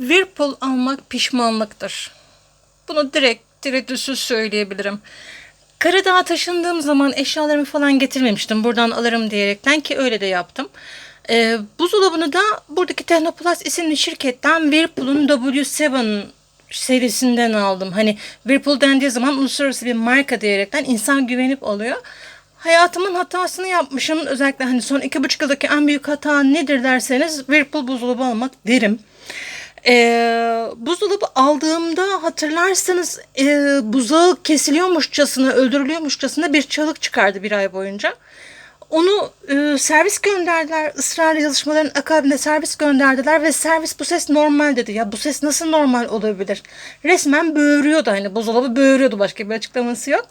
Whirlpool almak pişmanlıktır. Bunu direkt direktüsüz söyleyebilirim. Karadağ'a taşındığım zaman eşyalarımı falan getirmemiştim. Buradan alırım diyerekten ki öyle de yaptım. Ee, buzdolabını da buradaki Technoplus isimli şirketten Whirlpool'un W7 serisinden aldım. Hani Whirlpool dendiği zaman uluslararası bir marka diyerekten insan güvenip alıyor. Hayatımın hatasını yapmışım. Özellikle hani son iki buçuk yıldaki en büyük hata nedir derseniz Whirlpool buzdolabı almak derim. Ee, buzdolabı aldığımda hatırlarsanız e, buzağı kesiliyormuşçasına, öldürülüyormuşçasına bir çalık çıkardı bir ay boyunca. Onu e, servis gönderdiler. ısrarlı yazışmaların akabinde servis gönderdiler ve servis bu ses normal dedi. Ya bu ses nasıl normal olabilir? Resmen böğürüyordu hani buzdolabı böğürüyordu başka bir açıklaması yok.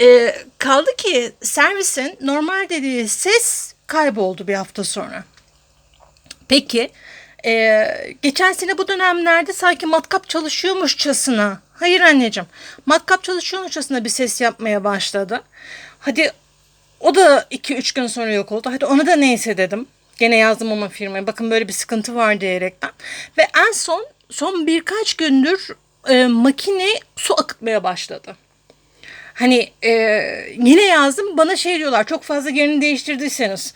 E, kaldı ki servisin normal dediği ses kayboldu bir hafta sonra. Peki e, geçen sene bu dönemlerde sanki matkap çalışıyormuşçasına hayır anneciğim matkap çalışıyormuşçasına bir ses yapmaya başladı. Hadi o da 2-3 gün sonra yok oldu. Hadi ona da neyse dedim. Gene yazdım ama firmaya. Bakın böyle bir sıkıntı var diyerekten. Ve en son son birkaç gündür e, makine su akıtmaya başladı. Hani e, yine yazdım bana şey diyorlar çok fazla yerini değiştirdiyseniz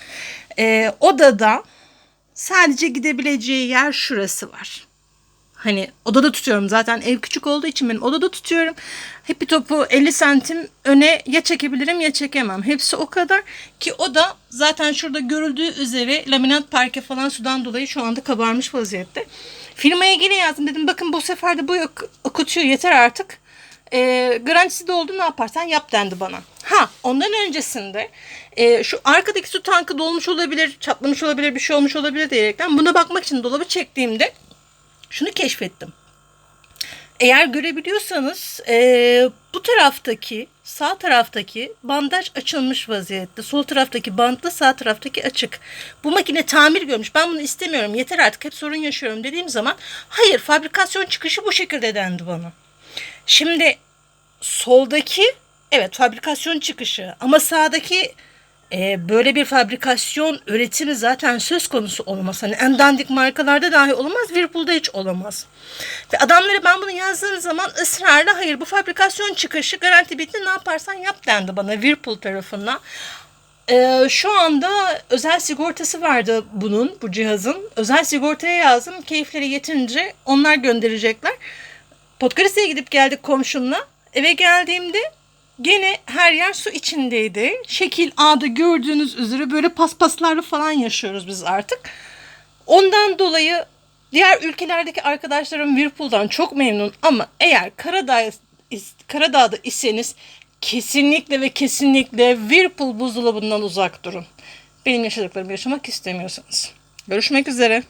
e, odada sadece gidebileceği yer şurası var. Hani odada tutuyorum zaten ev küçük olduğu için ben odada tutuyorum. Hep bir topu 50 santim öne ya çekebilirim ya çekemem. Hepsi o kadar ki o da zaten şurada görüldüğü üzere laminat parke falan sudan dolayı şu anda kabarmış vaziyette. Firmaya yine yazdım dedim bakın bu sefer de bu akıtıyor yeter artık. E, garantisi de oldu ne yaparsan yap dendi bana. Ha ondan öncesinde e, şu arkadaki su tankı dolmuş olabilir, çatlamış olabilir, bir şey olmuş olabilir diyerekten buna bakmak için dolabı çektiğimde şunu keşfettim. Eğer görebiliyorsanız e, bu taraftaki sağ taraftaki bandaj açılmış vaziyette. Sol taraftaki bantlı sağ taraftaki açık. Bu makine tamir görmüş. Ben bunu istemiyorum. Yeter artık hep sorun yaşıyorum dediğim zaman hayır fabrikasyon çıkışı bu şekilde dendi bana. Şimdi soldaki evet fabrikasyon çıkışı ama sağdaki e, böyle bir fabrikasyon üretimi zaten söz konusu olmaz. Hani en dandik markalarda dahi olamaz, Whirlpool'da hiç olamaz. Ve adamlara ben bunu yazdığım zaman ısrarla hayır bu fabrikasyon çıkışı garanti bitti ne yaparsan yap dendi bana Whirlpool tarafından. Ee, şu anda özel sigortası vardı bunun, bu cihazın. Özel sigortaya yazdım. Keyifleri yetince onlar gönderecekler. Podgorica'ya gidip geldik komşumla. Eve geldiğimde gene her yer su içindeydi. Şekil A'da gördüğünüz üzere böyle paspaslarla falan yaşıyoruz biz artık. Ondan dolayı diğer ülkelerdeki arkadaşlarım Whirlpool'dan çok memnun ama eğer Karadağ, Karadağ'da iseniz kesinlikle ve kesinlikle Whirlpool buzdolabından uzak durun. Benim yaşadıklarımı yaşamak istemiyorsanız. Görüşmek üzere.